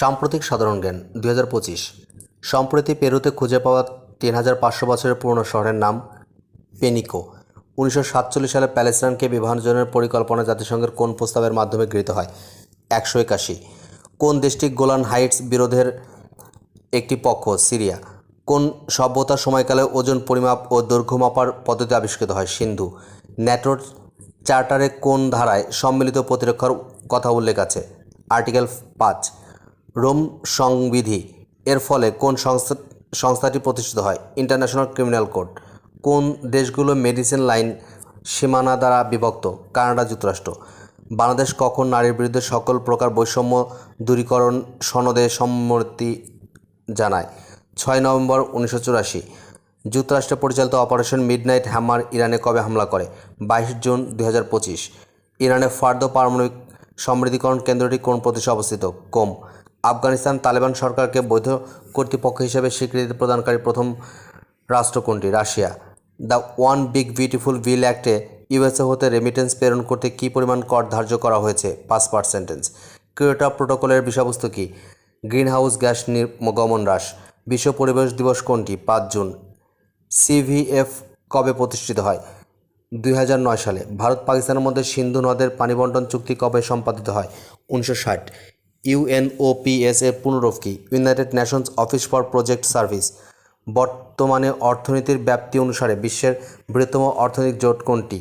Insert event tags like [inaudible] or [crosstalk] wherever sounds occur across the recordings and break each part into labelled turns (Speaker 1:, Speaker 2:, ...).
Speaker 1: সাম্প্রতিক সাধারণ জ্ঞান, দুই হাজার পঁচিশ। সম্প্রতি পেরুতে খুঁজে পাওয়া তিন হাজার পাঁচশো বছরের পুরনো শহরের নাম পেনিকো। উনিশশো সাতচল্লিশ সালে প্যালেস্টাইনকে বিভাজনের পরিকল্পনা জাতিসংঘের কোন প্রস্তাবের মাধ্যমে গৃহীত হয়? একশো একাশি। কোন দেশটি গোলান হাইটস বিরোধের একটি পক্ষ? সিরিয়া। কোন সভ্যতার সময়কালে ওজন পরিমাপ ও দৈর্ঘ্য মাপার পদ্ধতি আবিষ্কৃত হয়? সিন্ধু। ন্যাটোর চার্টারে কোন ধারায় সম্মিলিত প্রতিরক্ষার কথা উল্লেখ আছে? আর্টিকেল পাঁচ। রোম সংবিধি। এর ফলে কোন সংস্থা সংস্থাটি প্রতিষ্ঠিত হয়? ইন্টারন্যাশনাল ক্রিমিনাল কোর্ট কোন দেশগুলো মেডিসিন লাইন সীমানা দ্বারা বিভক্ত? কানাডা যুক্তরাষ্ট্র। বাংলাদেশ কখন নারীর বিরুদ্ধে সকল প্রকার বৈষম্য দূরীকরণ সনদে সম্মতি জানায়? ছয় নভেম্বর উনিশশো চুরাশি। যুক্তরাষ্ট্রে পরিচালিত অপারেশন মিডনাইট হ্যামার ইরানে কবে হামলা করে? বাইশ জুন দুই ইরানের ফার্দ পারমাণবিক সমৃদ্ধিকরণ কেন্দ্রটি কোন প্রদেশে অবস্থিত? কোম আফগানিস্তান তালেবান সরকারকে বৈধ কর্তৃপক্ষ হিসেবে স্বীকৃতি প্রদানকারী প্রথম রাষ্ট্র কোনটি Russia. The one big beautiful bill অ্যাক্টে USA হতে রেমিটেন্স প্রেরণ করতে কী পরিমাণ কর ধার্য করা হয়েছে? পাঁচ পার্সেন্টেন্স কিয়োটো প্রোটোকলের বিষয়বস্তু কী? গ্রিনহাউস গ্যাস নির্গমন হ্রাস। বিশ্ব পরিবেশ দিবস কোনটি? পাঁচ জুন। সিভিএফ কবে প্রতিষ্ঠিত হয়? দুই সালে। ভারত পাকিস্তানের মধ্যে সিন্ধু নদের পানিবণ্টন চুক্তি কবে সম্পাদিত হয়? উনিশশো ষাট। ইউএনওপিএস এর পুনরূপ কি United Nations office for project service বর্তমানে অর্থনীতির ব্যাপ্তি অনুসারে বিশ্বের বৃহত্তম অর্থনৈতিক জোট কোনটি?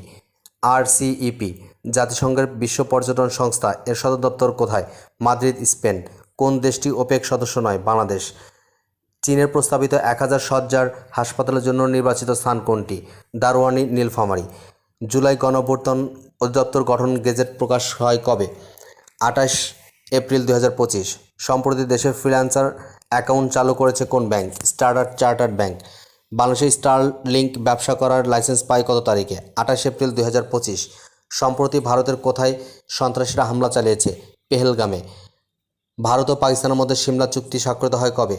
Speaker 1: আরসিইপি, জাতিসংঘের বিশ্ব পর্যটন সংস্থা, এর সদর দপ্তর কোথায়? Madrid, Spain. কোন দেশটি ওপেক সদস্য নয়? বাংলাদেশ। চীনের প্রস্তাবিত এক হাজার সজ্জার হাসপাতালের জন্য নির্বাচিত স্থান কোনটি? দারোয়ানি, নীলফামারী। জুলাই গণঅভ্যর্থন অধিদপ্তর গঠন গেজেট প্রকাশ হয় কবে? আঠাশ এপ্রিল দু হাজার পঁচিশ। সম্প্রতি দেশের ফ্রিল্যান্সার অ্যাকাউন্ট চালু করেছে কোন ব্যাংক? Standard Chartered bank. বাংলাদেশে স্টার লিঙ্ক ব্যবসা করার লাইসেন্স পায় কত তারিখে? আঠাশ এপ্রিল দুই হাজার পঁচিশ। সম্প্রতি ভারতের কোথায় সন্ত্রাসীরা হামলা চালিয়েছে? পেহেলগামে। ভারত ও পাকিস্তানের মধ্যে সিমলা চুক্তি স্বাক্ষরিত হয় কবে?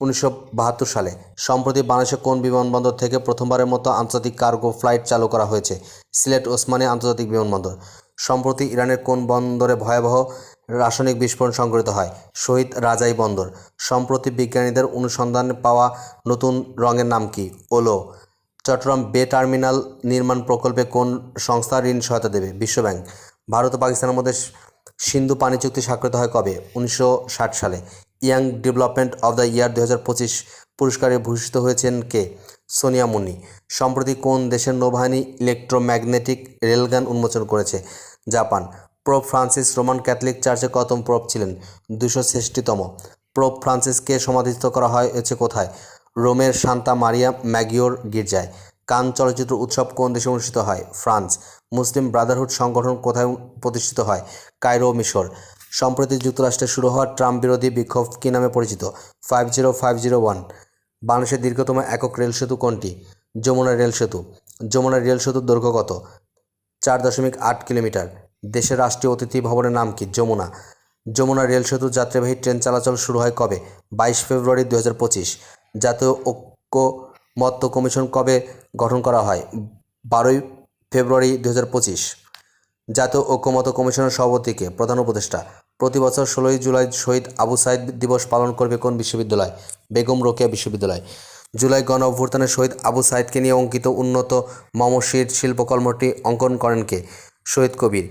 Speaker 1: উনিশশো বাহাত্তর সালে। সম্প্রতি বাংলাদেশে কোন বিমানবন্দর থেকে প্রথমবারের মতো আন্তর্জাতিক কার্গো ফ্লাইট চালু করা হয়েছে? সিলেট, ওসমানী আন্তর্জাতিক বিমানবন্দর। সম্প্রতি ইরানের কোন বন্দরে ভয়াবহ রাসায়নিক বিস্ফোরণ সংঘটিত হয়। শহীদ রাজাই বন্দর। সম্প্রতি বিজ্ঞানীদের অনুসন্ধানে পাওয়া নতুন রঙের নাম কি? ওলো। চট্টগ্রাম বে টার্মিনাল নির্মাণ প্রকল্পে কোন সংস্থা ঋণ সহায়তা দেবে? বিশ্বব্যাংক। ভারত ও পাকিস্তানের মধ্যে সিন্ধু পানি চুক্তি স্বাক্ষরিত হয় কবে? উনিশশো ষাট সালে। Young development of the year দু হাজার পঁচিশ পুরস্কারে ভূষিত হয়েছেন কে? সোনিয়া মুন্নি। সম্প্রতি কোন দেশের নৌবাহিনী ইলেকট্রোম্যাগনেটিক রেলগান উন্মোচন করেছে? জাপান। প্রোপ ফ্রান্সিস রোমান ক্যাথলিক চার্চে কতম প্রোপ ছিলেন দুশো ষষ্টিতম প্রোপ ফ্রান্সিসকে সমাধিস্থ করা হয়েছে কোথায়? রোমের সান্তা মারিয়া ম্যাগিওর গির্জায়। কান চলচ্চিত্র উৎসব কোন দেশে অনুষ্ঠিত হয়? ফ্রান্স। মুসলিম ব্রাদারহুড সংগঠন কোথায় প্রতিষ্ঠিত হয়? কায়রো, মিশর। সম্প্রতি যুক্তরাষ্ট্রে শুরু হওয়া ট্রাম্প বিরোধী বিক্ষোভ কী নামে পরিচিত? Five zero five zero one. বাংলাদেশের দীর্ঘতম একক রেল সেতু কোনটি? যমুনা রেল সেতু। যমুনা রেল সেতুর দৈর্ঘ্য কত? চার দশমিক আট কিলোমিটার। দেশের রাষ্ট্রীয় অতিথি ভবনের নাম কি? যমুনা। যমুনা রেল সেতু যাত্রীবাহী ট্রেন চলাচল শুরু হয় কবে? বাইশ ফেব্রুয়ারি দু হাজার পঁচিশ। জাতীয় ঐক্যমত্য কমিশন কবে গঠন করা হয়? বারোই ফেব্রুয়ারি দু হাজার পঁচিশ। জাতীয় ঐক্যমত্য কমিশনের সভাপতিকে প্রধান উপদেষ্টা। প্রতি বছর ষোলোই জুলাই শহীদ আবু সাইদ দিবস পালন করবে কোন বিশ্ববিদ্যালয়? বেগম রোকেয়া বিশ্ববিদ্যালয়। জুলাই গণ অভ্যুত্থানে শহীদ আবু সাইদকে নিয়ে অঙ্কিত উন্নত মমশির শিল্পকর্মটি অঙ্কন করেন কে? শহীদ কবির।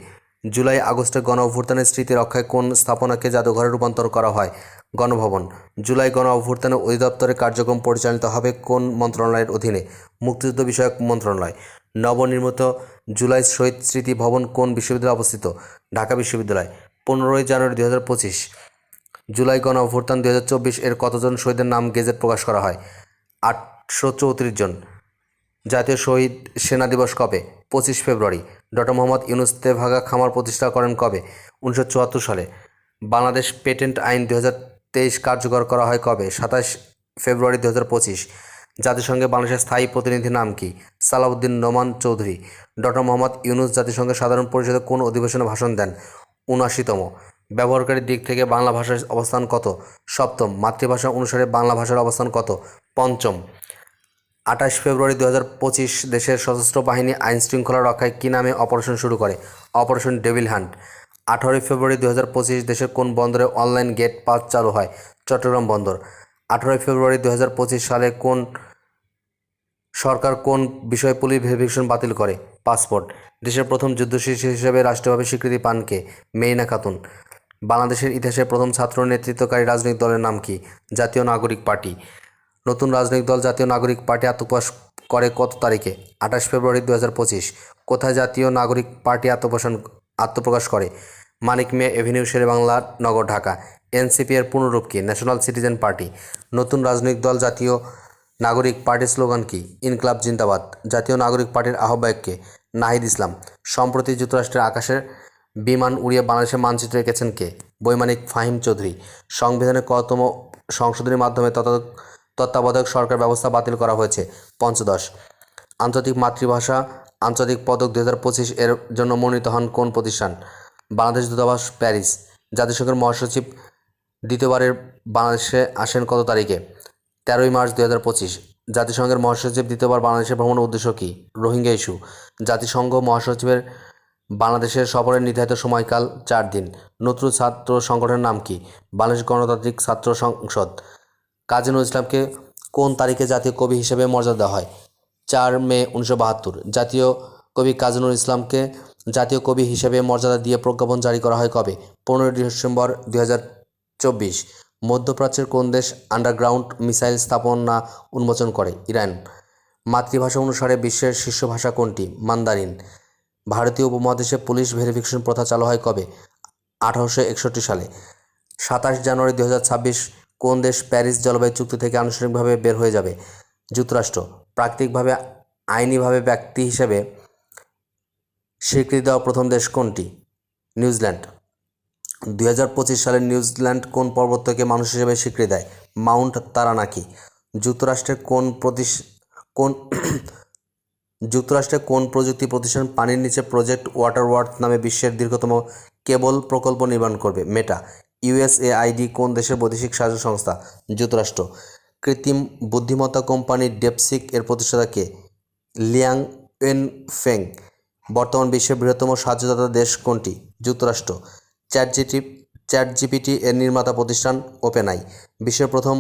Speaker 1: জুলাই, আগস্টে গণ অভ্যুত্থানের স্মৃতি রক্ষায় কোন স্থাপনাকে জাদুঘরে রূপান্তর করা হয়? গণভবন। জুলাই গণ অভ্যুত্থানে অধিদপ্তরের কার্যক্রম পরিচালিত হবে কোন মন্ত্রণালয়ের অধীনে? মুক্তিযুদ্ধ বিষয়ক মন্ত্রণালয়। নবনির্মিত জুলাই শহীদ স্মৃতি ভবন কোন বিশ্ববিদ্যালয়ে অবস্থিত? ঢাকা বিশ্ববিদ্যালয়। পনেরোই জানুয়ারি দুই হাজার পঁচিশ। জুলাই গণ অভ্যুত্থান দুই হাজার চব্বিশ এর কতজন শহীদের নাম গেজেট প্রকাশ করা হয়? আটশো চৌত্রিশ জন। জাতীয় শহীদ সেনা দিবস কবে? পঁচিশ ফেব্রুয়ারি। ডক্টর মোহাম্মদ ইউনুস তেভাগা খামার প্রতিষ্ঠা করেন কবে? উনিশশো চুয়াত্তর সালে। বাংলাদেশ পেটেন্ট আইন দু হাজার তেইশ কার্যকর করা হয় কবে? সাতাশ ফেব্রুয়ারি দু হাজার পঁচিশ। জাতিসংঘে বাংলাদেশের স্থায়ী প্রতিনিধি নাম কি? সালাউদ্দিন নোমান চৌধুরী। ডক্টর মোহাম্মদ ইউনুস জাতিসংঘের সাধারণ পরিষদে কোন অধিবেশনে ভাষণ দেন? উনআশিতম। ব্যবহারকারীর দিক থেকে বাংলা ভাষার অবস্থান কত? সপ্তম। মাতৃভাষা অনুসারে বাংলা ভাষার অবস্থান কত? পঞ্চম। আঠাশ ফেব্রুয়ারি দু হাজার পঁচিশ দেশের সশস্ত্র বাহিনী আইন শৃঙ্খলা রক্ষায় কী নামে অপারেশন শুরু করে? Operation devil hunt. আঠারোই ফেব্রুয়ারি দু হাজার পঁচিশ দেশের কোন বন্দরে অনলাইন গেট পাস চালু হয়? চট্টগ্রাম বন্দর। আঠারোই ফেব্রুয়ারি দু হাজার পঁচিশ সালে কোন সরকার কোন বিষয়ে পুলিশ ভেরিফিকেশন বাতিল করে? পাসপোর্ট। দেশের প্রথম যুদ্ধশিশু হিসেবে রাষ্ট্রীয়ভাবে স্বীকৃতি পান কে? মেইনা খাতুন। বাংলাদেশের ইতিহাসে প্রথম ছাত্র নেতৃত্বকারী রাজনৈতিক দলের নাম কি? জাতীয় নাগরিক পার্টি। নতুন রাজনৈতিক দল জাতীয় নাগরিক পার্টি আত্মপ্রকাশ করে কত তারিখে? আঠাশ ফেব্রুয়ারি দু হাজার পঁচিশ। কোথায় জাতীয় নাগরিক পার্টি আত্মপোষণ আত্মপ্রকাশ করে? মানিক মিয়া এভিনিউ শেরে বাংলা নগর ঢাকা। এনসিপি এর পুনরূপ কি? National citizen party. নতুন রাজনৈতিক দল জাতীয় নাগরিক পার্টির স্লোগান কি? ইনকলাব জিন্দাবাদ। জাতীয় নাগরিক পার্টির আহ্বায়ককে নাহিদ ইসলাম। সম্প্রতি যুক্তরাষ্ট্রের আকাশের বিমান উড়িয়ে বাংলাদেশের মানচিত্র এঁকেছেন কে? বৈমানিক ফাহিম চৌধুরী। সংবিধানের কতম সংশোধনীর মাধ্যমে তত্ত্ব তত্ত্বাবধায়ক সরকার ব্যবস্থা বাতিল করা হয়েছে, পঞ্চদশ। আন্তর্জাতিক মাতৃভাষা, আন্তর্জাতিক পদক দু হাজার পঁচিশ এর জন্য মনোনীত হন কোন প্রতিষ্ঠান? বাংলাদেশ দূতাবাস, প্যারিস। জাতিসংঘের মহাসচিব দ্বিতীয়বারের বাংলাদেশে আসেন কত তারিখে? তেরোই মার্চ দুই হাজার পঁচিশ। জাতিসংঘের মহাসচিব দ্বিতীয়বার বাংলাদেশে ভ্রমণের উদ্দেশ্য কী? রোহিঙ্গা ইস্যু। জাতিসংঘ মহাসচিবের বাংলাদেশের সফরের নির্ধারিত সময়কাল চার দিন। নতুন ছাত্র সংগঠনের নাম কি? বাংলাদেশ গণতান্ত্রিক ছাত্র সংসদ। কাজী নজরুল ইসলামকে কোন তারিখে জাতীয় কবি হিসেবে মর্যাদা দেওয়া হয়? চার মে উনিশশো বাহাত্তর। জাতীয় কবি কাজী নজরুল ইসলামকে জাতীয় কবি হিসেবে মর্যাদা দিয়ে প্রজ্ঞাপন জারি করা হয় কবে? পনেরোই ডিসেম্বর দুই হাজার চব্বিশ। মধ্যপ্রাচ্যের কোন দেশ আন্ডারগ্রাউন্ড মিসাইল স্থাপনা উন্মোচন করে? ইরান। মাতৃভাষা অনুসারে বিশ্বের শীর্ষ ভাষা কোনটি? মান্দারিন। ভারতীয় উপমহাদেশে পুলিশ ভেরিফিকেশন প্রথা চালু হয় কবে? আঠারোশো একষট্টি সালে। সাতাশ জানুয়ারি দু কোন দেশ প্যারিস জলবায়ু চুক্তি থেকে আনুষ্ঠানিকভাবে বের হয়ে যাবে? যুক্তরাষ্ট্র। প্রাকৃতিকভাবে, আইনিভাবে ব্যক্তি হিসেবে স্বীকৃতি দেওয়া প্রথম দেশ কোনটি? নিউজিল্যান্ড। দুই হাজার পঁচিশ সালে নিউজিল্যান্ড কোন পর্বতকে মানুষ হিসেবে স্বীকৃতি দেয়? Mount Taranaki. যুক্তরাষ্ট্রের কোন প্রতিশ কোন [clears throat] যুক্তরাষ্ট্রের কোন প্রযুক্তি প্রতিষ্ঠান পানির নিচে প্রজেক্ট ওয়াটার ওয়ার্থ নামে বিশ্বের দীর্ঘতম কেবল প্রকল্প নির্মাণ করবে? মেটা। ইউএসএআইডি কোন দেশের বৈদেশিক সাহায্য সংস্থা? যুক্তরাষ্ট্র। কৃত্রিম বুদ্ধিমত্তা কোম্পানি ডেপসিক এর প্রতিষ্ঠাতা কে? লিয়াং এন ফেং বর্তমান বিশ্বের বৃহত্তম সাহায্যদাতা দেশ কোনটি? যুক্তরাষ্ট্র। চ্যাট জিটি চ্যাট জিপিটি এর নির্মাতা প্রতিষ্ঠান ওপেনআই। বিশ্বের প্রথম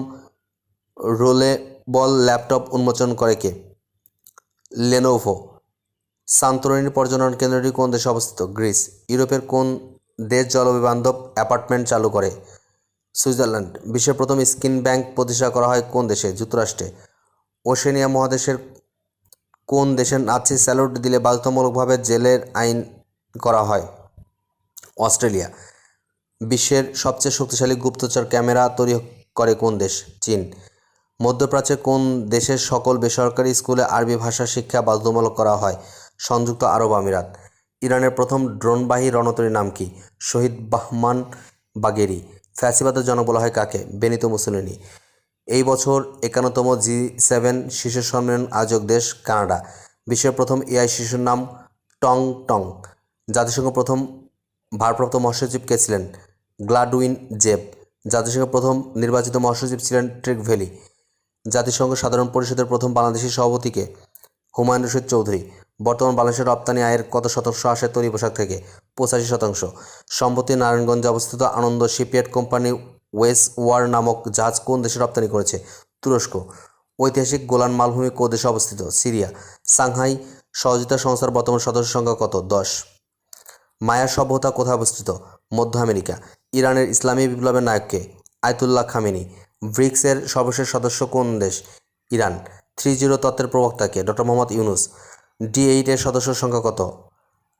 Speaker 1: রোলেবল ল্যাপটপ উন্মোচন করে কে? লেনোভো। সান্তরণী পর্যটন কেন্দ্রটি কোন দেশে অবস্থিত? গ্রিস। ইউরোপের কোন দেশ জলবায়ু বান্ধব অ্যাপার্টমেন্ট চালু করে। সুইজারল্যান্ড, বিশ্বের প্রথম স্কিন ব্যাংক প্রতিষ্ঠা করা হয় কোন দেশে? যুক্তরাষ্ট্রে। ওশেনিয়া মহাদেশের কোন দেশের নাচি স্যালুট দিলে বাধ্যতামূলকভাবে জেলের আইন করা হয়? অস্ট্রেলিয়া, বিশ্বের সবচেয়ে শক্তিশালী গুপ্তচর ক্যামেরা তৈরি করে কোন দেশ? চীন, মধ্যপ্রাচ্যে কোন দেশের সকল বেসরকারি স্কুলে আরবি ভাষা শিক্ষা বাধ্যতামূলক করা হয়? সংযুক্ত আরব আমিরাত ইরানের প্রথম ড্রোনবাহী রণতরীর নাম কি? শহীদ বাহমান বাগেরি। ফ্যাসিবাদের জনক বলা হয় কাকে? বেনিত মুসলিনি। এই বছর একান্নতম জি সেভেন শিশু সম্মেলন আয়োজক দেশ কানাডা। বিশ্বের প্রথম এআই শিশুর নাম টং টং। জাতিসংঘ প্রথম ভারপ্রাপ্ত মহাসচিব কে ছিলেন? গ্লাডউইন জেব। জাতিসংঘের প্রথম নির্বাচিত মহাসচিব ছিলেন ট্রিক ভ্যালি। জাতিসংঘ সাধারণ পরিষদের প্রথম বাংলাদেশি সভাপতিকে হুমায়ুন রশিদ চৌধুরী। বর্তমান বাংলাদেশের রপ্তানি আয়ের কত শতাংশ আসে তৈরি পোশাক থেকে? পঁচাশি শতাংশ। সম্প্রতি নারায়ণগঞ্জে অবস্থিত আনন্দ শিপইয়ার্ড কোম্পানি ওয়েস ওয়ার নামক জাহাজ কোন দেশে রপ্তানি করেছে? তুরস্ক। ঐতিহাসিক গোলান মালভূমি কো দেশে অবস্থিত? সিরিয়া। সাংহাই সহযোগিতা সংস্থার বর্তমান সদস্য সংখ্যা কত? দশ। মায়া সভ্যতা কোথায় অবস্থিত? মধ্য আমেরিকা। ইরানের ইসলামী বিপ্লবের নায়ককে আয়তুল্লাহ খামেনি। ব্রিক্সের সর্বশেষ সদস্য কোন দেশ? ইরান। থ্রি জিরো তত্ত্বের প্রবক্তাকে ডক্টর মোহাম্মদ ইউনুস। ডি এইটের সদস্য সংখ্যা কত?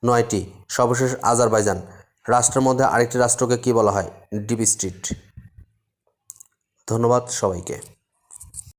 Speaker 1: নয়টি। সর্বশেষ আজারবাইজান। রাষ্ট্রের মধ্যে আরেকটি রাষ্ট্রকে কী বলা হয়? Deep state. ধন্যবাদ সবাইকে।